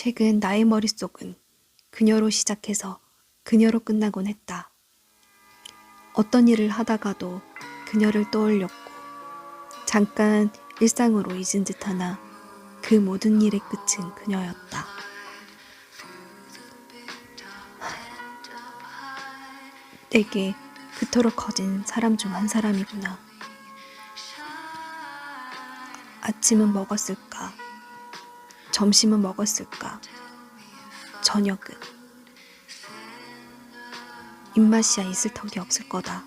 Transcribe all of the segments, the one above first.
최근 나의 머릿속은 그녀로 시작해서 그녀로 끝나곤 했다. 어떤 일을 하다가도 그녀를 떠올렸고 잠깐 일상으로 잊은 듯 하나 그 모든 일의 끝은 그녀였다. 내게 그토록 커진 사람 중 한 사람이구나. 아침은 먹었을까? 점심은 먹었을까? 저녁은? 입맛이야 있을 턱이 없을 거다.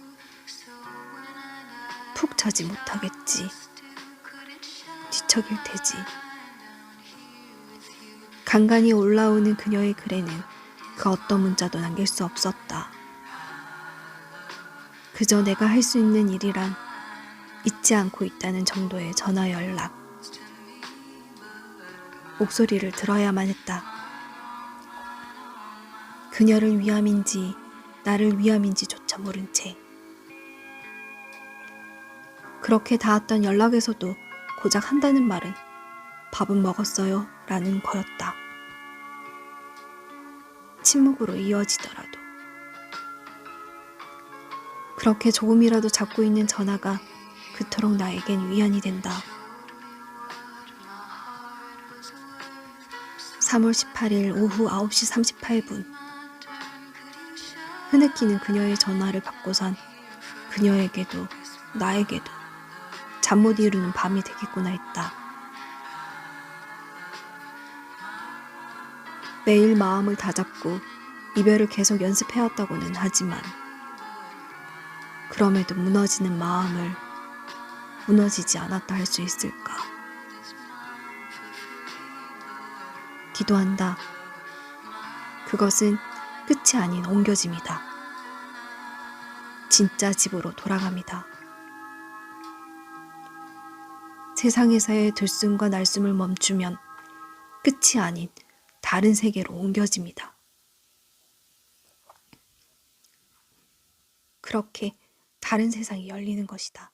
푹 자지 못하겠지. 뒤척일 테지. 간간히 올라오는 그녀의 글에는 그 어떤 문자도 남길 수 없었다. 그저 내가 할 수 있는 일이란 잊지 않고 있다는 정도의 전화 연락. 목소리를 들어야만 했다. 그녀를 위함인지 나를 위함인지조차 모른 채. 그렇게 닿았던 연락에서도 고작 한다는 말은 밥은 먹었어요 라는 거였다. 침묵으로 이어지더라도. 그렇게 조금이라도 잡고 있는 전화가 그토록 나에겐 위안이 된다. 3월 18일 오후 9시 38분. 흐느끼는 그녀의 전화를 받고선 그녀에게도 나에게도 잠 못 이루는 밤이 되겠구나 했다. 매일 마음을 다잡고 이별을 계속 연습해왔다고는 하지만 그럼에도 무너지는 마음을 무너지지 않았다 할 수 있을까? 기도한다. 그것은 끝이 아닌 옮겨짐이다. 진짜 집으로 돌아갑니다. 세상에서의 들숨과 날숨을 멈추면 끝이 아닌 다른 세계로 옮겨집니다. 그렇게 다른 세상이 열리는 것이다.